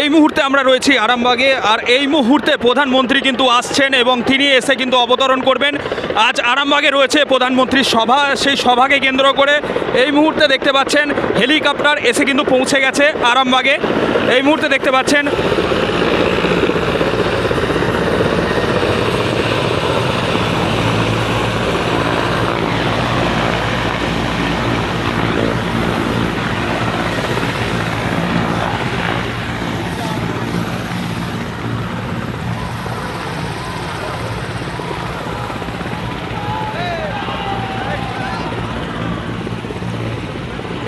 এই মুহূর্তে আমরা রয়েছি আরামবাগে, আর এই মুহূর্তে প্রধানমন্ত্রী কিন্তু আসছেন এবং তিনি এসে কিন্তু অবতরণ করবেন। আজ আরামবাগে রয়েছে প্রধানমন্ত্রীর সভা, সেই সভাকে কেন্দ্র করে এই মুহূর্তে দেখতে পাচ্ছেন হেলিকপ্টার এসে কিন্তু পৌঁছে গেছে আরামবাগে। এই মুহূর্তে দেখতে পাচ্ছেন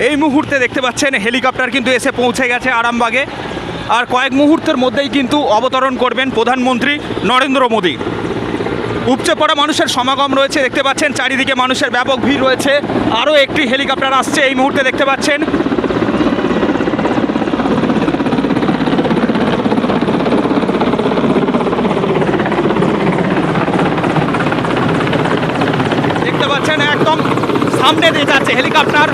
এই মুহূর্তে দেখতে পাচ্ছেন, হেলিকপ্টার কিন্তু এসে পৌঁছে গেছে আরামবাগে। আর কয়েক মুহূর্তের মধ্যেই কিন্তু অবতরণ করবেন প্রধানমন্ত্রী নরেন্দ্র মোদী। উপচে পড়া মানুষের সমাগম রয়েছে, দেখতে পাচ্ছেন, চারিদিকে মানুষের ব্যাপক ভিড় রয়েছে। আরও একটি হেলিকপ্টার আসছে, এই মুহূর্তে দেখতে পাচ্ছেন। দেখতে পাচ্ছেন, একদম সামনে দিয়ে যাচ্ছে হেলিকপ্টার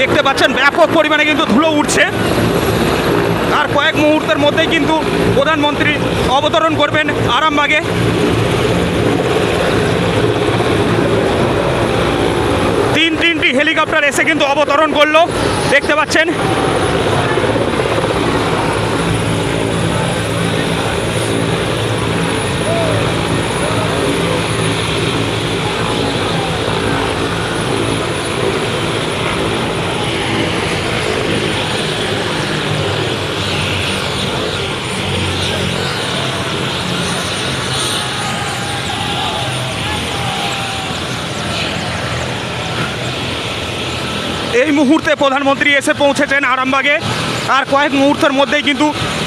দেখতে পাচ্ছেন। ব্যাপক পরিমাণে কিন্তু ধুলো উঠছে। আর কয়েক মুহূর্তের মধ্যেই কিন্তু প্রধানমন্ত্রী অবতরণ করবেন আরামবাগে। তিন তিনটি হেলিকপ্টার এসে কিন্তু অবতরণ করল। দেখতে পাচ্ছেন এই মুহূর্তে প্রধানমন্ত্রী এসে পৌঁছেছেন আরামবাগে। আর কয়েক মুহূর্তের মধ্যেই কিন্তু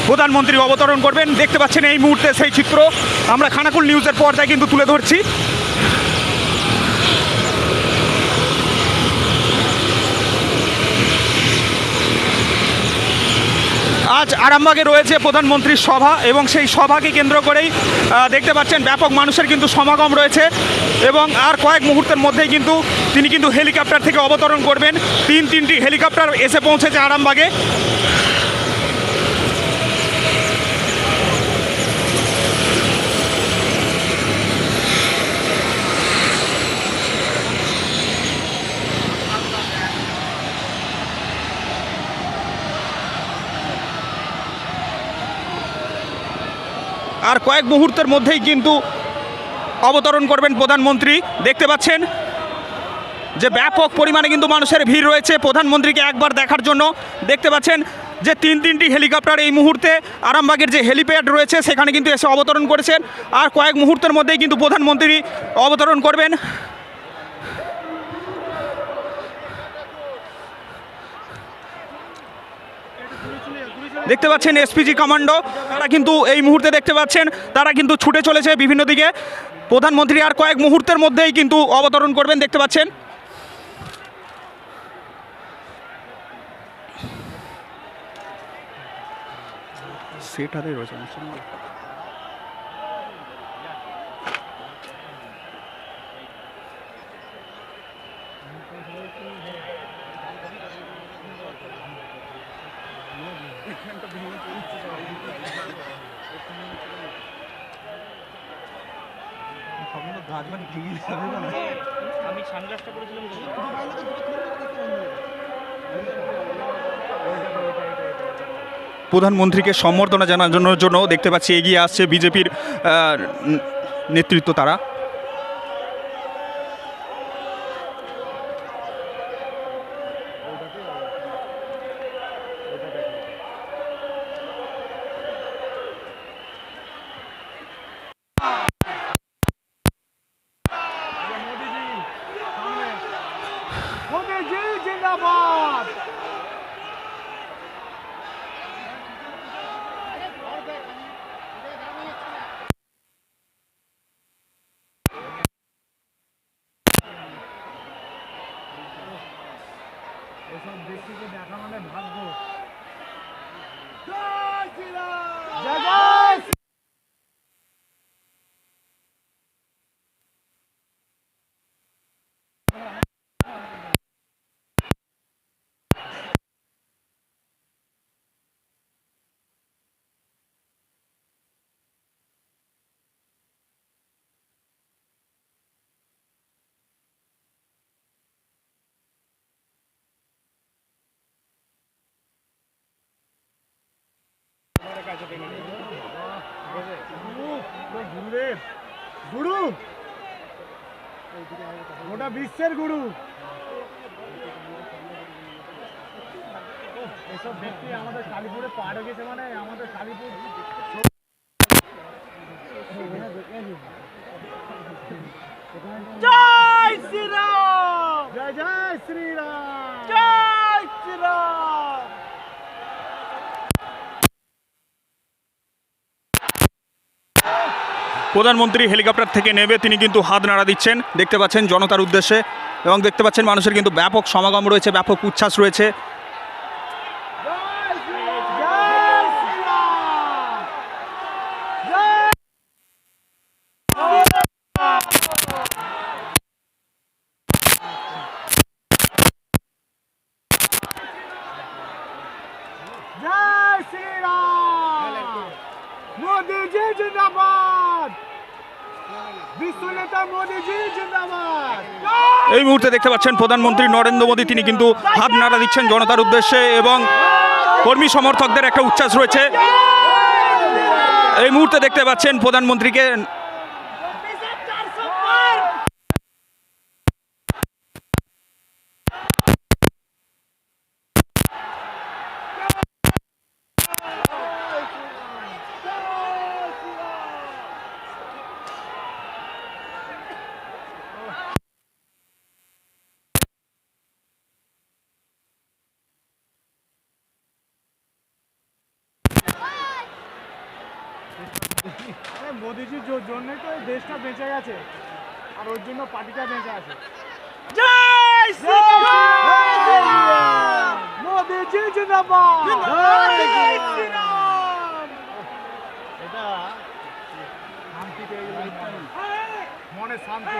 প্রধানমন্ত্রী অবতরণ করবেন। দেখতে পাচ্ছেন এই মুহূর্তে সেই চিত্র। আমরা খানাকুল নিউজের পর্দায় কিন্তু তুলে ধরছি। আজ আরামবাগে রয়েছে প্রধানমন্ত্রীর সভা এবং সেই সভাকে কেন্দ্র করেই দেখতে পাচ্ছেন ব্যাপক মানুষের কিন্তু সমাগম রয়েছে। এবং আর কয়েক মুহূর্তের মধ্যেই কিন্তু তিনি কিন্তু হেলিকপ্টার থেকে অবতরণ করবেন। তিন তিনটি হেলিকপ্টার এসে পৌঁছেছে আরামবাগে। আর কয়েক মুহূর্তের মধ্যেই কিন্তু অবতরণ করবেন প্রধানমন্ত্রী। দেখতে পাচ্ছেন যে ব্যাপক পরিমাণে কিন্তু মানুষের ভিড় রয়েছে প্রধানমন্ত্রীকে একবার দেখার জন্য। দেখতে পাচ্ছেন যে তিন তিনটি হেলিকপ্টার এই মুহূর্তে আরামবাগের যে হেলিপ্যাড রয়েছে, সেখানে কিন্তু এসে অবতরণ করেছেন। আর কয়েক মুহূর্তের মধ্যেই কিন্তু প্রধানমন্ত্রী অবতরণ করবেন। দেখতে পাচ্ছেন এসপিজি কমান্ডো তারা কিন্তু এই মুহূর্তে দেখতে পাচ্ছেন, তারা কিন্তু ছুটে চলেছে বিভিন্ন দিকে। প্রধানমন্ত্রী আর কয়েক মুহূর্তের মধ্যেই কিন্তু অবতরণ করবেন, দেখতে পাচ্ছেন। সেটারে রয়েছে আমি সানগ্লাসটা করেছিলাম প্রধানমন্ত্রীকে সম্বর্ধনা জানানোর জন্য দেখতে পাচ্ছি এগিয়ে আসছে বিজেপির নেতৃত্ব তারা মোদি জি জিন্দাবাদ এসব ব্যক্তিকে দেখা মানে ভাগ্য জয় শ্রীরাম জয় জয় শ্রী- গুরুদেব গুরু। ওটা বিশ্বের গুরু। এসব ব্যক্তি আমাদের কালীপুরে পার গেছে মানে আমাদের কালীপুর জয় শ্রীরাম জয় জয় শ্রীরাম জয় শ্রীরাম প্রধানমন্ত্রী হেলিকপ্টার থেকে নেমে তিনি কিন্তু হাত নাড়া দিচ্ছেন। দেখতে পাচ্ছেন জনতার উদ্দেশ্যে এবং দেখতে পাচ্ছেন মানুষের কিন্তু ব্যাপক সমাগম রয়েছে, ব্যাপক উচ্ছ্বাস রয়েছে। জয় শ্রীরাম। মোদিজি জিন্দাবাদ বিশ্ব নেতা মোদিজি জিন্দাবাদ এই মুহূর্তে দেখতে পাচ্ছেন প্রধানমন্ত্রী নরেন্দ্র মোদী, তিনি কিন্তু হাত নাড়া দিচ্ছেন জনতার উদ্দেশ্যে এবং কর্মী সমর্থকদের একটা উচ্ছ্বাস রয়েছে। এই মুহূর্তে দেখতে পাচ্ছেন প্রধানমন্ত্রীকে আরে মোদিজির জো- জন্যই তো এই দেশটা বেঁচে গেছে। আর ওর জন্য পার্টিটা বেঁচে আছে। জয় শ্রীরাম! মোদিজি জিন্দাবাদ! জয় শ্রীরাম! এটা শান্তি পেয়ে গেলাম মনে শান্তি।